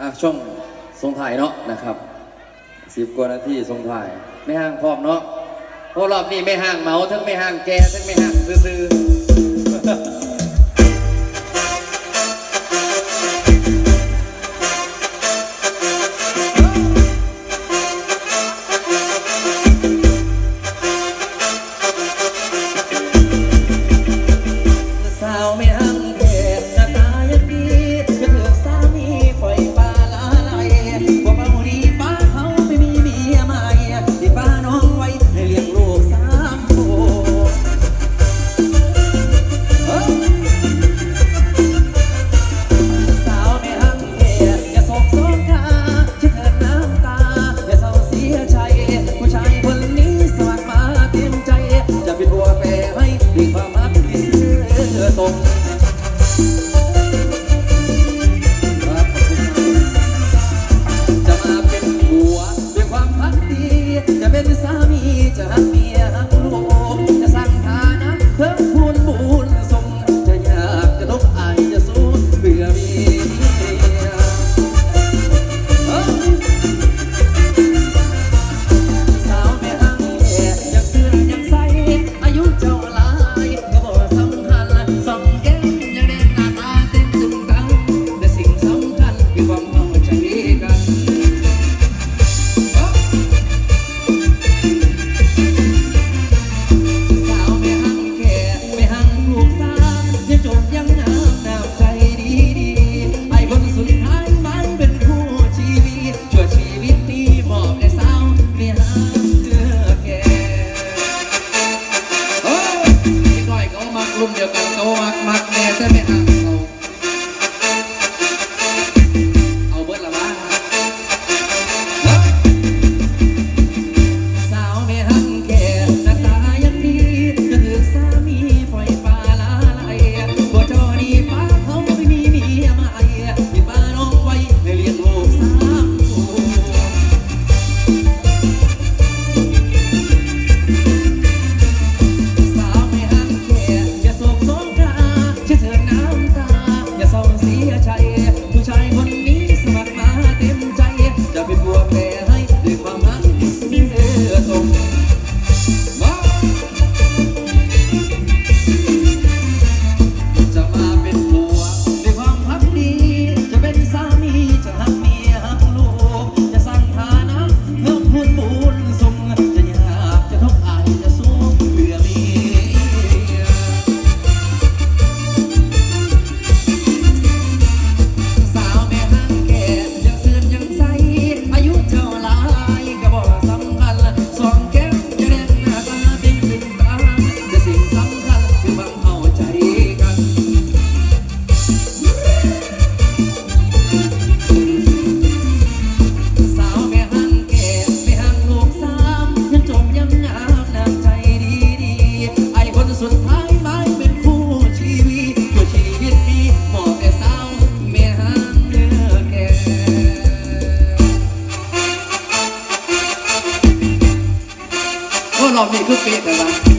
อะช่วงทรงถ่ายเนาะนะครับสิบกว่านาทีทรงถ่ายไม่ห่างพร้อมเนาะเพราะรอบนี้ไม่ห่างเมาทั้งไม่ห่างแกทั้งไม่ห่างซื้อ Música มเดียวกันเขามักมัก 到哪个可以的吧。